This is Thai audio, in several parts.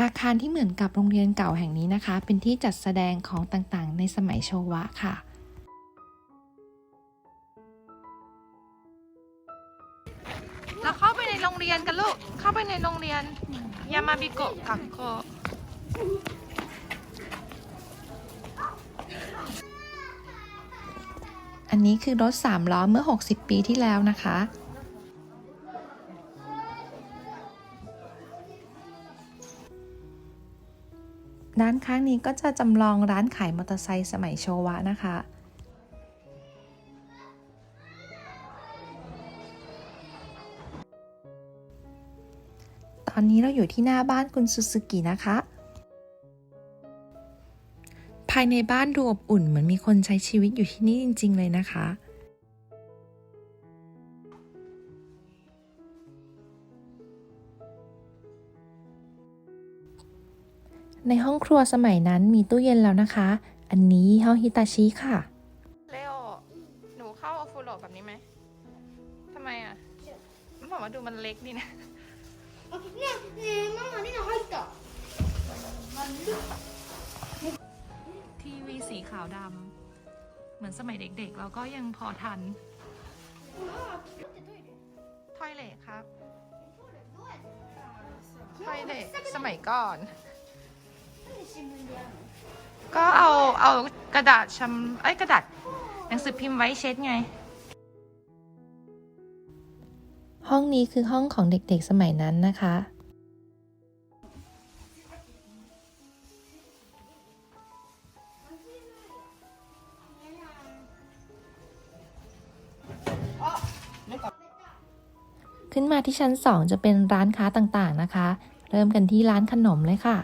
อาคารที่เหมือนกับโรงเรียนเก่าแห่งนี้นะคะ เป็นที่จัดแสดงของต่างๆ ในสมัยโชวะค่ะ เราเข้าไปในโรงเรียนกันลูก เข้าไปในโรงเรียน ยามาบิโกะกักโกะอันนี้คือรถสามล้อเมื่อ 60 ปีที่แล้วนะคะ ด้านข้างนี้ก็จะจำลองร้านขายมอเตอร์ไซค์สมัยโชวะนะคะตอนนี้เราอยู่ที่หน้าบ้านคุณซูซูกินะคะ ภายในบ้านดูอบอุ่นเหมือนมีคนใช้ชีวิตอยู่ที่นี่จริง ๆ เลยนะคะ ในห้องครัวสมัยนั้นมีตู้เย็นแล้วนะคะ อันนี้ยี่ห้อฮิตาชิค่ะ เลโอ หนูเข้าอฟูโรแบบนี้ไหม ทำไมอ่ะมันบอกว่าดูมันเล็กดีนะ あねえねえママリナ入った ทีวีสีขาวดำ เหมือนสมัยเด็กๆ เราก็ยังพอทัน ทอยเลทครับ ทอยเลทสมัยก่อน ก็เอาเอากระดาษชำไอ้ยกระดาษหนังสือพิมพ์ไว้เช็ดไง ห้องนี้คือห้องของเด็กๆสมัยนั้นนะคะ ขึ้นมาที่ชั้น 2 จะเป็นร้านค้าต่างๆนะคะ เริ่มกันที่ร้านขนมเลยค่ะ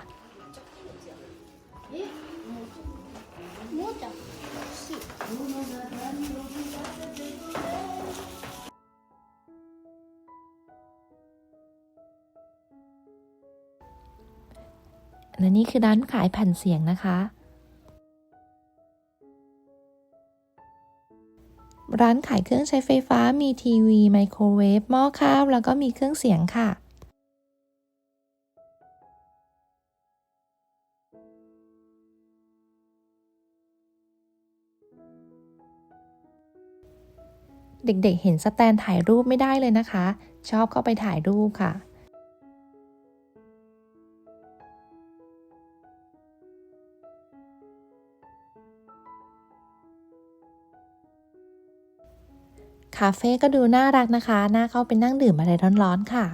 Вода. Сік. และนี่คือร้านขายแผ่นเสียงนะคะ ร้านขายเครื่องใช้ไฟฟ้ามีทีวี ไมโครเวฟ หม้อข้าว แล้วก็มีเครื่องเสียงค่ะ เด็กๆ เห็นสแตนถ่ายรูปไม่ได้เลยนะคะ ชอบเข้าไปถ่ายรูปค่ะ คาเฟ่ก็ดูน่ารักนะคะ น่าเข้าไปนั่งดื่มอะไรร้อนๆค่ะ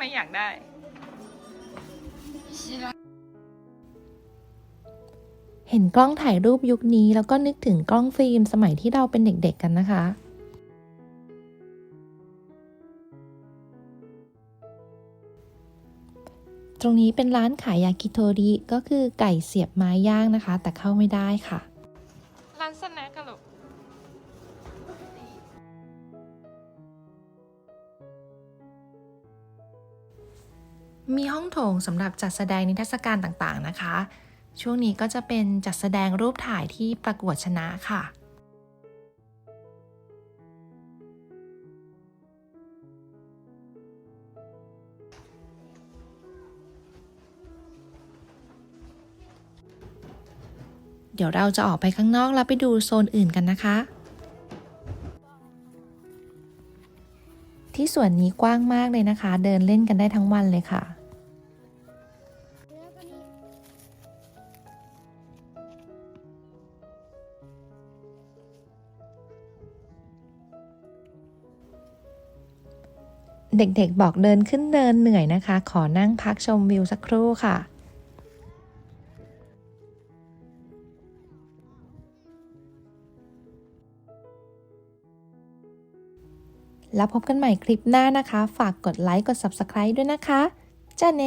ไมอยากได้ เห็นกล้องถ่ายรูปยุคนี้ แล้วก็นึกถึงกล้องฟิล์มสมัยที่เราเป็นเด็กๆกันนะคะ ตรงนี้เป็นร้านขายยากิโทริก็คือไก่เสียบไม้ย่างนะคะ แต่เข้าไม่ได้ค่ะ ร้านสแน็คกันลูก มีห้องโถงสำหรับจัดแสดงนิทรรศการต่างๆนะคะ ช่วงนี้ก็จะเป็นจัดแสดงรูปถ่ายที่ประกวดชนะค่ะเดี๋ยวเราจะออกไปข้างนอกแล้วไปดูโซนอื่นกันนะคะ ที่สวนนี้กว้างมากเลยนะคะ เดินเล่นกันได้ทั้งวันเลยค่ะ เด็กๆบอกเดินขึ้นเดินเหนื่อยนะคะ ขอนั่งพักชมวิวสักครู่ค่ะแล้วพบกันใหม่คลิปหน้านะคะ ฝากกดไลค์ กด Subscribe ด้วยนะคะจ้าเน